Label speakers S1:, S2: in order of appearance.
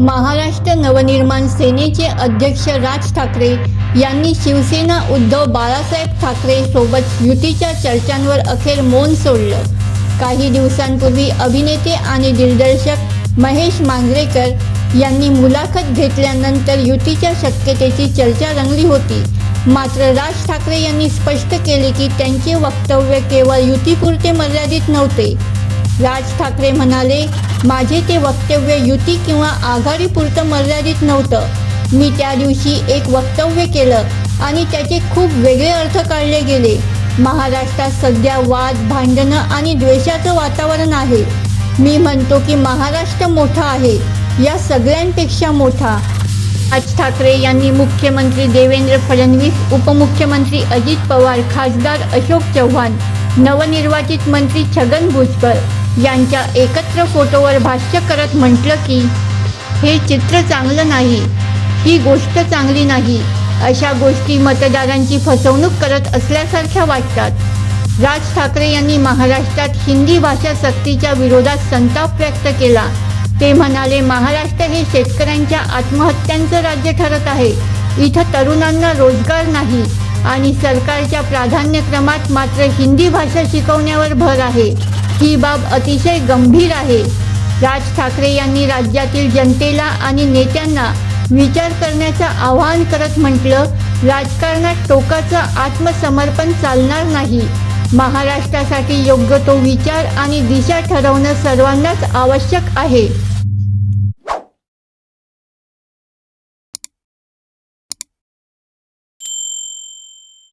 S1: महाराष्ट्र नवनिर्माण सेनेचे अध्यक्ष राज ठाकरे यांनी शिवसेना उद्धव बाळासाहेब ठाकरे सोबत युतीच्या चर्चांवर अखेर मौन सोडलं. काही दिवसांपूर्वी अभिनेते आणि दिग्दर्शक महेश मांजरेकर यांनी मुलाखत घेतल्यानंतर युतीच्या शक्यतेची चर्चा रंगली होती. मात्र राज ठाकरे यांनी स्पष्ट केले की त्यांचे वक्तव्य केवळ युतीपुरते मर्यादित नव्हते. राज ठाकरे म्हणाले माझे ते वक्तव्य युती किंवा आघाडीपुरतं मर्यादित नव्हतं. मी त्या दिवशी एक वक्तव्य केलं आणि त्याचे खूप वेगळे अर्थ काढले गेले. महाराष्ट्रात सध्या वाद भांडणं आणि द्वेषाचं वातावरण आहे. मी म्हणतो की महाराष्ट्र मोठा आहे या सगळ्यांपेक्षा मोठा. राज ठाकरे यांनी मुख्यमंत्री देवेंद्र फडणवीस उपमुख्यमंत्री अजित पवार खासदार अशोक चव्हाण नवनिर्वाचित मंत्री छगन भुजबळ यांच्या एकत्र फोटोवर भाष्य करत म्हटलं की हे चित्र चांगलं नाही ही गोष्ट चांगली नाही. अशा गोष्टी मतदारांची फसवणूक करत असल्यासारख्या वाटतात. राज ठाकरे यांनी महाराष्ट्रात हिंदी भाषा सक्तीच्या विरोधात संताप व्यक्त केला. ते म्हणाले महाराष्ट्र हे शेतकऱ्यांच्या आत्महत्यांचं राज्य ठरत आहे. इथं तरुणांना रोजगार नाही आणि सरकारच्या प्राधान्यक्रमात मात्र हिंदी भाषा शिकवण्यावर भर आहे. ही बाब अतिशय गंभीर आहे. राज ठाकरे यांनी राज्यातील जनतेला आणि नेत्यांना विचार करण्याचं आवाहन करत म्हटलं राजकारणात टोकाचं आत्मसमर्पण चालणार नाही. महाराष्ट्रासाठी योग्य तो विचार आणि दिशा ठरवणं सर्वांनाच आवश्यक आहे.